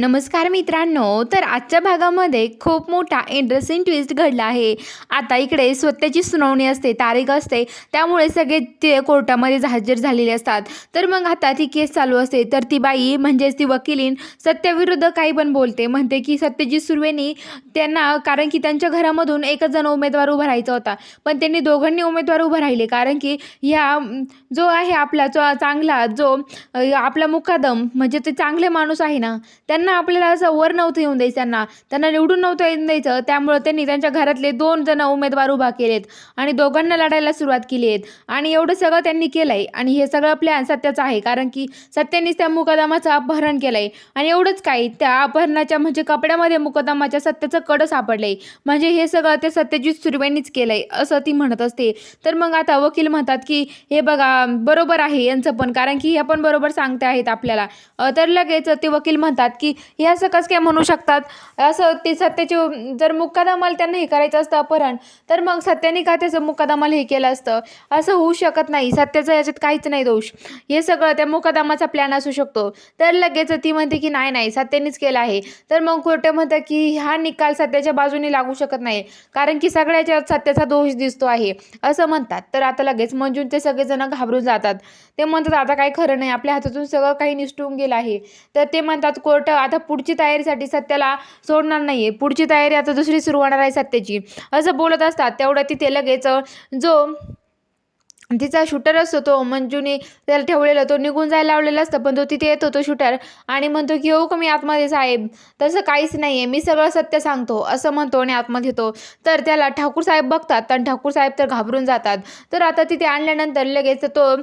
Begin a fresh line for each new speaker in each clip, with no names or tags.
नमस्कार मित्रांनो तर आजच्या भागामध्ये खूप मोठा इंटरेस्टिंग ट्विस्ट घडला आहे. आता इकडे स्वतःची सुनावणी असते तारीख असते त्यामुळे सगळे ते कोर्टामध्ये हजर झालेले असतात. तर मग आता ती केस चालू असते तर ती बाई म्हणजेच ती वकिलीन सत्याविरुद्ध काही पण बोलते. म्हणते की सत्यजित सुर्वेनी त्यांना कारण की त्यांच्या घरामधून एकच जण उमेदवार उभा राहायचा होता. पण त्यांनी दोघांनी उमेदवार उभा राहिले कारण की ह्या जो आहे आपला जो चांगला जो आपला मुकादम म्हणजे ते चांगले माणूस आहे ना त्यांना आपल्याला असं वर नव्हतं येऊन द्यायचं त्यांना. त्यांना निवडून नव्हतं येऊन द्यायचं. त्यामुळं त्यांनी त्यांच्या घरातले दोन जण उमेदवार उभा केलेत आणि दोघांना लढायला सुरुवात केली आहेत. आणि एवढं सगळं त्यांनी केलं आहे आणि हे सगळं प्लॅन सत्याचं आहे. कारण की सत्यानेच त्या मुकदमाचं अपहरण केलं आहे आणि एवढंच काय त्या अपहरणाच्या म्हणजे कपड्यामध्ये मुकदमाच्या सत्याचं कडं सापडलं आहे म्हणजे हे सगळं ते सत्यजित सुर्वेनीच केलं आहे असं ती म्हणत असते. तर मग आता वकील म्हणतात की हे बघा बरोबर आहे यांचं पण. कारण की हे पण बरोबर सांगते आहेत आपल्याला तर लगेच ते वकील म्हणतात की हे असं कसं काय म्हणू शकतात? असं ते सत्याचे जर मुक्कादामाला त्यांना हे करायचं असतं अपहरण तर मग सत्याने का त्याचं मुक्कादामाला हे केलं असतं? असं होऊ शकत नाही. सत्याचं याच्यात काहीच नाही दोष. हे सगळं त्या मुकादामाचा प्लॅन असू शकतो. तर लगेच ती म्हणते की नाही नाही सत्यानेच केलं आहे. तर मग कोर्ट म्हणतं की हा निकाल सत्याच्या बाजूने लागू शकत नाही कारण की सगळ्याच्या सत्याचा दोष दिसतो आहे. असं म्हणतात. तर आता लगेच मंजून ते सगळेजण घाबरून जातात. ते म्हणतात आता काही खरं नाही. आपल्या हातातून सगळं काही निसटून गेलं आहे. तर ते म्हणतात कोर्ट आता पुढची तयारीसाठी सत्याला सोडणार नाही आहे पुढची तयारी आता दुसरी सुरू होणार आहे सत्याची. असं बोलत असतात तेवढं तिथे लगेच जो तिचा शूटर असतो तो मंजूने त्याला ठेवलेला तो निघून जायला लावलेला असतं पण तो तिथे येतो तो शूटर आणि म्हणतो की हो का मी आतमध्ये साहेब तसं काहीच नाही आहे मी सगळं सत्य सांगतो असं म्हणतो आणि आतमध्ये येतो. तर त्याला ठाकूर साहेब बघतात आणि ठाकूर साहेब तर घाबरून जातात. तर आता तिथे आणल्यानंतर लगेच तो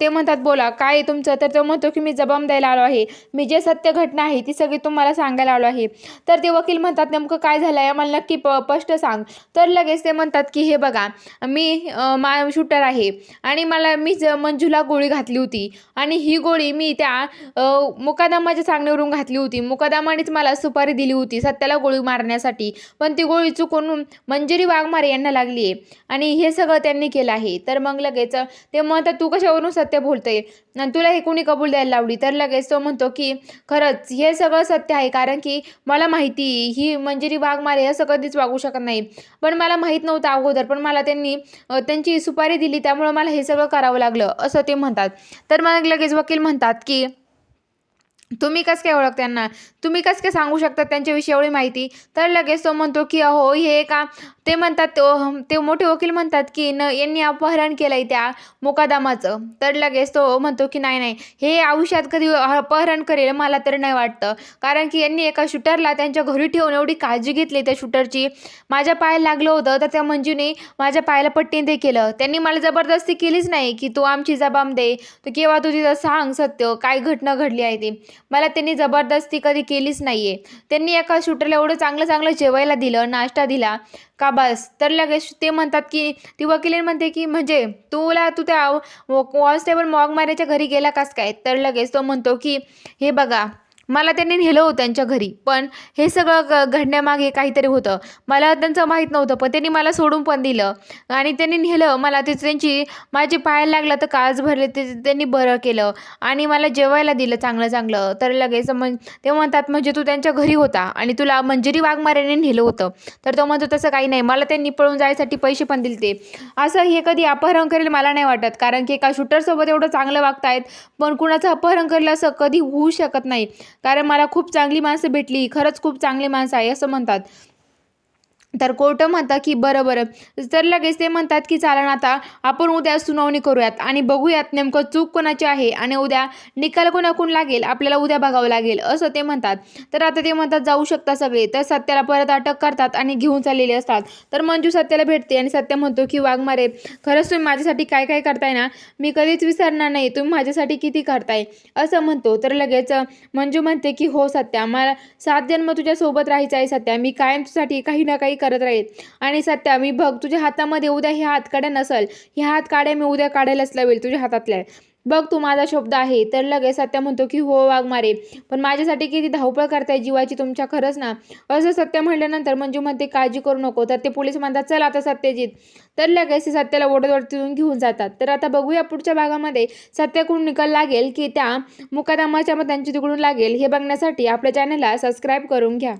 ते म्हणतात बोला काय तुमचं? तर तो म्हणतो की मी जबाब द्यायला आलो आहे. मी जे सत्य घटना आहे ती सगळी तुम्हाला सांगायला आलो आहे. तर ते वकील म्हणतात नेमकं काय झालं आहे मला नक्की प स्पष्ट सांग. तर लगेच ते म्हणतात की हे बघा मी मा शूटर आहे. आणि मला मी ज मंजूला गोळी घातली होती. आणि ही गोळी मी त्या मुकादामाच्या सांगण्यावरून घातली होती. मुकादामानेच मला सुपारी दिली होती सत्याला गोळी मारण्यासाठी. पण ती गोळी चुकून मंजिरी वाघमारे यांना लागली आहे. आणि हे सगळं त्यांनी केलं आहे. तर मग लगेच ते म्हणतात तू कशावरून सत्य बोलतोय? आणि तुला हे कोणी कबूल द्यायला लावली? तर लगेच तो म्हणतो की खरंच हे सगळं सत्य आहे. कारण की मला माहिती ही मंजिरी वाघमारे असं कधीच वागू शकत नाही. पण मला माहीत नव्हतं अगोदर. पण मला त्यांनी त्यांची सुपारी दिली. त्यामुळे मला हे सगळं करावं लागलं असं ते म्हणतात. तर मग लगेच वकील म्हणतात की तुम्ही कसं काय ओळख त्यांना तुम्ही कसं काय सांगू शकता त्यांच्याविषयी एवढी माहिती? तर लगेच तो म्हणतो की अहो हे का ते म्हणतात तो ते मोठे वकील म्हणतात की न यांनी अपहरण केलं आहे त्या मुकादामाचं. तर लगेच तो म्हणतो की नाही नाही हे आयुष्यात कधी अपहरण करेल मला तर नाही वाटतं. कारण की यांनी एका शूटरला त्यांच्या घरी ठेवून एवढी काळजी घेतली त्या शूटरची. माझ्या पायाला लागलं होतं तर त्या मंजूने माझ्या पायाला पट्टीने ते केलं. त्यांनी मला जबरदस्ती केलीच नाही की तू आमची जबाब दे. तू केव्हा तू तिथं सांग सत्य काय घटना घडली आहे ती. मला त्यांनी जबरदस्ती कधी केलीच नाही आहे त्यांनी एका शूटरला एवढं चांगलं चांगलं जेवायला दिलं नाश्ता दिला. का बस? तर लगेच ते म्हणतात की ती वकिलीन म्हणते की म्हणजे तुला तू त्या कॉन्स्टेबल मॉग मारायच्या घरी गेला कास काय? तर लगेच तो म्हणतो की हे बघा मला त्यांनी नेलं होतं त्यांच्या घरी. पण हे सगळं ग घडण्यामागे काहीतरी होतं. मला त्यांचं माहीत नव्हतं पण त्यांनी मला सोडून पण दिलं. आणि त्यांनी नेलं मला ते त्यांची माझी पायाला लागलं तर काच भरले ते त्यांनी बरं केलं. आणि मला जेवायला दिलं चांगलं चांगलं. तर लगेच मग ते म्हणतात म्हणजे तू त्यांच्या घरी होता आणि तुला मंजिरी वाघमाऱ्याने नेलं होतं. तर तो म्हणतो तसं काही नाही. मला त्यांनी पळून जायसाठी पैसे पण दिले ते असं हे कधी अपहरण करेल मला नाही वाटत. कारण की एका शूटरसोबत एवढं चांगलं वागतायत पण कुणाचं अपहरण करेल असं कधी होऊ शकत नाही. कारण मला खूप चांगली माणसं भेटली. खरंच खूप चांगली माणसं आहे असं म्हणतात. तर कोर्ट म्हणतात की बरं बरं. तर लगेच ते म्हणतात की चालन आता आपण उद्या सुनावणी करूयात आणि बघूयात नेमकं चूक कोणाची आहे आणि उद्या निकाल कोणाकून लागेल आपल्याला उद्या बघावं लागेल असं ते म्हणतात. तर आता ते म्हणतात जाऊ शकता सगळे. तर सत्याला परत अटक करतात आणि घेऊन चाललेले असतात. तर मंजू सत्याला भेटते आणि सत्य म्हणतो की वाघमारे खरंच तुम्ही माझ्यासाठी काय काय करताय ना? मी कधीच विसरणार नाही. तुम्ही माझ्यासाठी किती करताय? असं म्हणतो. तर लगेच मंजू म्हणते की हो सत्या मला सात जन्म तुझ्यासोबत राहायचं आहे सत्या. मी कायम तुझ्यासाठी काही ना काही करत राहील. आणि सत्या मी बघ तुझ्या हातामध्ये उद्या ह्या हातकाड्या नसल ह्या हातकाड्या मी उद्या काढायलाच लावेल तुझ्या हातातल्या. बघ तू माझा शब्द आहे. तर लगेच सत्य म्हणतो की हो वाघ मारे. पण माझ्यासाठी किती धावपळ करताय जीवाची तुमच्या खरंच ना. असं सत्य म्हटल्यानंतर मंजू म्हणते काळजी करू नको. तर ते पोलीस म्हणतात चल आता सत्यजित. तर लगेच ते सत्याला ओढत घेऊन जातात. तर आता बघूया पुढच्या भागामध्ये सत्याकडून निकाल लागेल की त्या मुकादामाच्या मग त्यांची तिकडून लागेल. हे बघण्यासाठी आपल्या चॅनलला सबस्क्राईब करून घ्या.